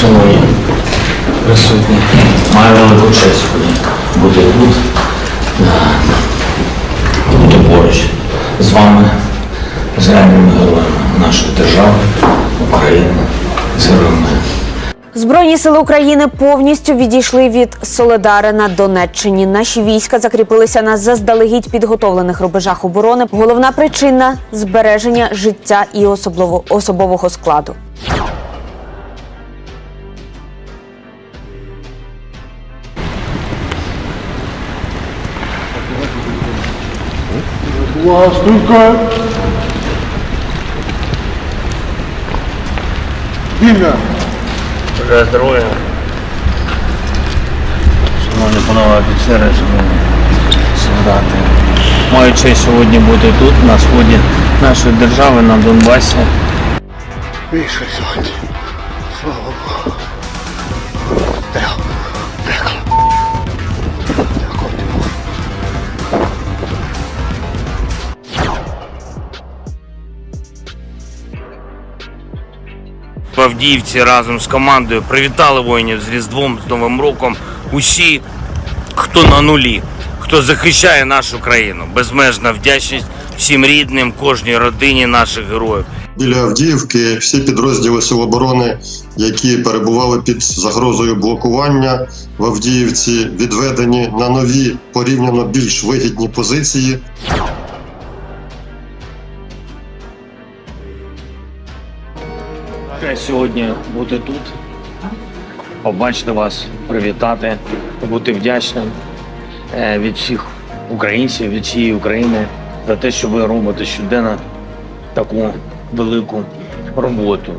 Шановні присутні, маю велику честь бути тут, бути поруч з вами, з реальними героями нашої держави, України, з героями. Збройні сили України повністю відійшли від Соледари на Донеччині. Наші війська закріпилися на заздалегідь підготовлених рубежах оборони. Головна причина збереження життя і особливо особового складу. Ластунка. Ім'я. Бажаю здоров'я. Шановні панове офіцери, шановні солдати. Маю честь сьогодні бути тут, на сході нашої держави, на Донбасі. Більше сьогодні. Слава Богу. В Авдіївці разом з командою привітали воїнів з Різдвом, з Новим роком. Усі, хто на нулі, хто захищає нашу країну. Безмежна вдячність всім рідним, кожній родині наших героїв. Біля Авдіївки всі підрозділи Сил оборони, які перебували під загрозою блокування в Авдіївці, відведені на нові порівняно більш вигідні позиції. Честь сьогодні бути тут, побачити вас, привітати, бути вдячним е, від всіх українців, від всієї України за те, що ви робите щоденно таку велику роботу.